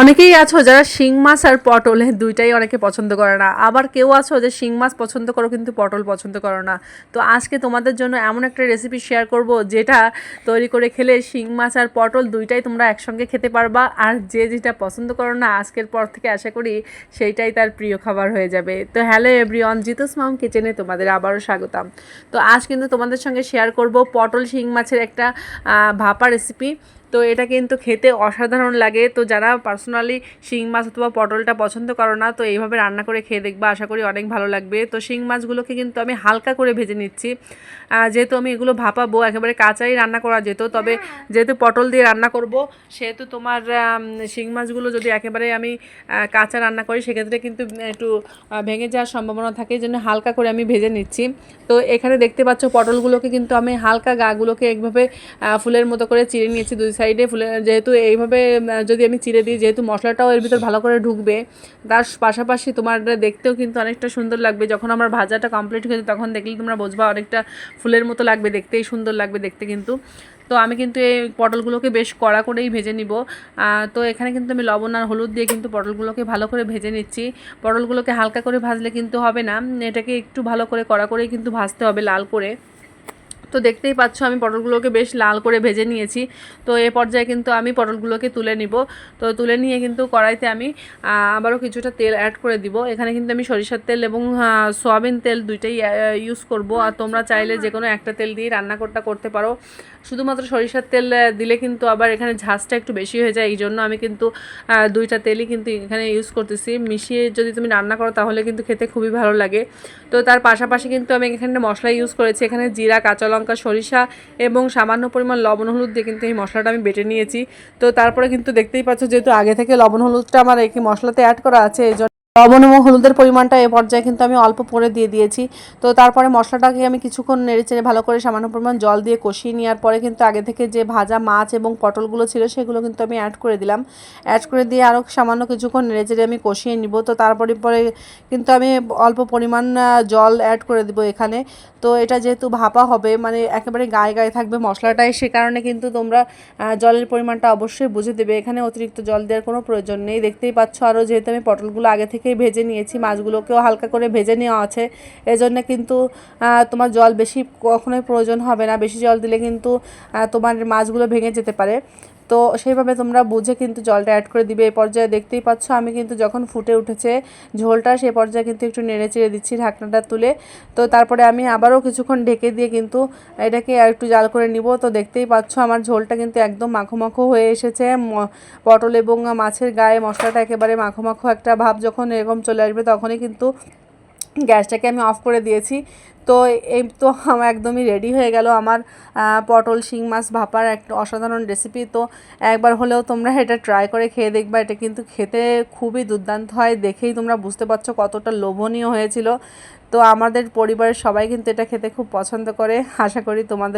অনেকেই আছো যারা শিং মাছ আর পটল এই দুইটাই অনেকে পছন্দ করে না। আবার কেউ আছো যে শিং মাছ পছন্দ করো কিন্তু পটল পছন্দ করো না। তো আজকে তোমাদের জন্য এমন একটা রেসিপি শেয়ার করব যেটা তৈরি করে খেলে শিং মাছ আর পটল দুইটাই তোমরা একসঙ্গে খেতে পারবা। আর যে যেটা পছন্দ করো না, আজকের পর থেকে আশা করি সেইটাই তার প্রিয় খাবার হয়ে যাবে। তো হ্যালো এভরিওয়ান জিতুস মাম কিচেনে তোমাদের আবারও স্বাগতম। তো আজ কিন্তু তোমাদের সঙ্গে শেয়ার করব পটল শিং মাছের একটা ভাপা রেসিপি তো এটা কিন্তু খেতে অসাধারণ লাগে। তো যারা পার্সোনালি শিং মাছ অথবা পটলটা পছন্দ করো না তো এইভাবে রান্না করে খেয়ে দেখবা আশা করি অনেক ভালো লাগবে। তো শিং মাছগুলোকে কিন্তু আমি হালকা করে ভেজে নিচ্ছি। যেহেতু আমি এগুলো ভাপাবো একেবারে কাঁচাই রান্না করা যেত তবে যেহেতু পটল দিয়ে রান্না করব সেহেতু তোমার শিং মাছগুলো যদি একেবারে আমি কাঁচা রান্না করি সেক্ষেত্রে কিন্তু একটু ভেঙে যাওয়ার সম্ভাবনা থাকে এই জন্য হালকা করে আমি ভেজে নিচ্ছি। তো এখানে দেখতে পাচ্ছ পটলগুলোকে কিন্তু আমি হালকা গাগুলোকে এইভাবে আহ, ফুলের মতো করে চিড়ে নিয়েছি দুই সাইডে ফুলে, যেহেতু এইভাবে যদি আমি চিড়ে দিই, যেহেতু মশলাটাও এর ভিতর ভালো করে ঢুকবে, তার পাশাপাশি তোমার দেখতেও কিন্তু অনেকটা সুন্দর লাগবে। যখন আমার ভাজাটা কমপ্লিট হয়ে যাবে তখন দেখলে তোমরা বুঝবা অনেকটা ফুলের মতো লাগবে, দেখতেই সুন্দর লাগবে, দেখতে কিন্তু। তো আমি কিন্তু এই পটলগুলোকে বেশ কড়া করেই ভেজে নিব। তো এখানে কিন্তু আমি লবণ আর হলুদ দিয়ে কিন্তু পটলগুলোকে ভালো করে ভেজে নিচ্ছি। পটলগুলোকে হালকা করে ভাজলে কিন্তু হবে না। এটাকে একটু ভালো করে কড়া করেই কিন্তু ভাজতে হবে, লাল করে। তো দেখতেই পাচ্ছ, আমি পটলগুলোকে বেশ লাল করে ভেজে নিয়েছি। তো এ পর্যায়ে কিন্তু আমি পটলগুলোকে তুলে নিব। তো তুলে নিয়ে কিন্তু কড়াইতে আমি আবারও কিছুটা তেল অ্যাড করে দিব। এখানে কিন্তু আমি সরিষার তেল এবং সোয়াবিন তেল দুইটাই ইউজ করব। আর তোমরা চাইলে যে কোনো একটা তেল দিয়ে রান্না করতে পারো। শুধুমাত্র সরিষার তেল দিলে কিন্তু আবার এখানে ঝাঁজটা একটু বেশি হয়ে যায়। এই জন্য আমি কিন্তু দুইটা তেলই কিন্তু এখানে ইউজ করতেছি। মিশিয়ে যদি তুমি রান্না করো তাহলে কিন্তু খেতে খুবই ভালো লাগে। তো তার পাশাপাশি কিন্তু আমি এখানে মশলা ইউজ করেছি। এখানে জিরা, কাঁচা লঙ্কা, সরিষা এবং সামান্য পরিমাণ লবণ হলুদ দিয়ে কিন্তু এই মশলাটা আমি বেটে নিয়েছি। তো তারপরে কিন্তু দেখতেই পাচ্ছ যেহেতু আগে থেকে লবণ হলুদটা আমার এই মশলাতে অ্যাড করা আছে, এই লবণ এবং হলুদের পরিমাণটা এ পর্যায়ে কিন্তু আমি অল্প পরে দিয়ে দিয়েছি। তো তারপরে মশলাটাকে আমি কিছুক্ষণ নেড়ে চেড়ে ভালো করে সামান্য পরিমাণ জল দিয়ে কষিয়ে নেওয়ার পরে কিন্তু আগে থেকে যে ভাজা মাছ এবং পটলগুলো ছিল সেগুলো কিন্তু আমি অ্যাড করে দিলাম। অ্যাড করে দিয়ে আরও সামান্য কিছুক্ষণ নেড়ে চেড়ে আমি কষিয়ে নিব। তো তারপরে পরে কিন্তু আমি অল্প পরিমাণ জল অ্যাড করে দিব এখানে। তো এটা যেহেতু ভাপা হবে মানে একেবারে গায়ে গায়ে থাকবে মশলাটাই, সে কারণে কিন্তু তোমরা জলের পরিমাণটা অবশ্যই বুঝে দেবে। এখানে অতিরিক্ত জল দেওয়ার কোনো প্রয়োজন নেই। দেখতেই পাচ্ছ আরও যেহেতু আমি পটলগুলো আগে থেকেই ভেজে নিয়েছি। মাছগুলোকেও হালকা করে ভেজে নেওয়া আছে। এজন্য কিন্তু তোমার জল বেশি কখনোই প্রয়োজন হবে না। বেশি জল দিলে কিন্তু তোমার মাছগুলো ভেঙে যেতে পারে। তো সেইভাবে তোমরা বুঝে কিন্তু জলটা অ্যাড করে দিবে। এই পর্যায়ে দেখতেই পাচ্ছ আমি কিন্তু যখন ফুটে উঠেছে ঝোলটা সেই পর্যায়ে কিন্তু একটু নেড়ে চেড়ে দিচ্ছি ঢাকনাটা তুলে। তো তারপরে আমি আবারও কিছুক্ষণ ঢেকে দিয়ে কিন্তু এটাকে একটু জাল করে নিব। তো দেখতেই পাচ্ছ আমার ঝোলটা কিন্তু একদম মাখো মাখো হয়ে এসেছে। পটল এবং মাছের গায়ে মশলাটা একেবারে মাখো মাখো একটা ভাব যখন এরকম চলে আসবে তখনই কিন্তু গ্যাসটাকে আমি অফ করে দিয়েছি। তো এই তো আমার একদমই রেডি হয়ে গেল আমার পটল, শিং মাছ ভাপার একটা অসাধারণ রেসিপি তো একবার হলেও তোমরা এটা ট্রাই করে খেয়ে দেখবা, এটা কিন্তু খেতে খুবই দুর্দান্ত হয়। দেখেই তোমরা বুঝতে পারছ কতটা লোভনীয় হয়েছিল। তো আমাদের পরিবারের সবাই কিন্তু এটা খেতে খুব পছন্দ করে। আশা করি তোমাদের